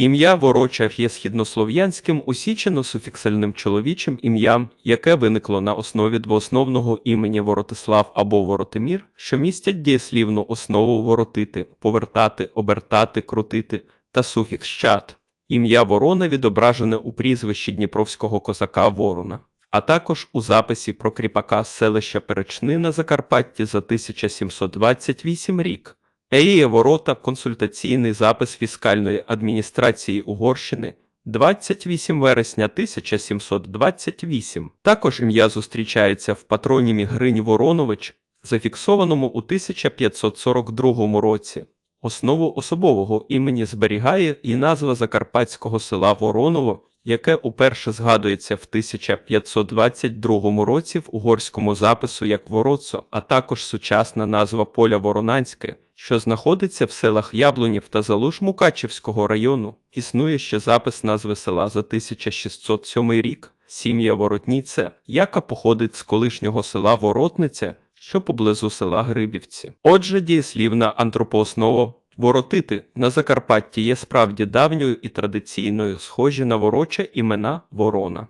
Ім'я Вороча є східнослов'янським усічено-суфіксальним чоловічим ім'ям, яке виникло на основі двоосновного імені Воротислав або Воротимір, що містять дієслівну основу воротити, повертати, обертати, крутити та суфікс «щат». Ім'я Ворона відображене у прізвищі дніпровського козака Ворона, а також у записі про кріпака селища Перечни на Закарпатті за 1728 рік. Еїє Ворота консультаційний запис фіскальної адміністрації Угорщини 28 вересня 1728. Також ім'я зустрічається в патронімі Гринь Воронович, зафіксованому у 1542 році. Основу особового імені зберігає і назва закарпатського села Вороново, яке уперше згадується в 1522 році в угорському запису як Вороцо, а також сучасна назва поля Воронанське, що знаходиться в селах Яблунів та Залуж Мукачівського району. Існує ще запис назви села за 1607 рік. Сім'я Воротніця, яка походить з колишнього села Воротниця, що поблизу села Грибівці. Отже, дієслівна антропооснова воротити на Закарпатті є справді давньою і традиційною, схожі на вороча імена ворона.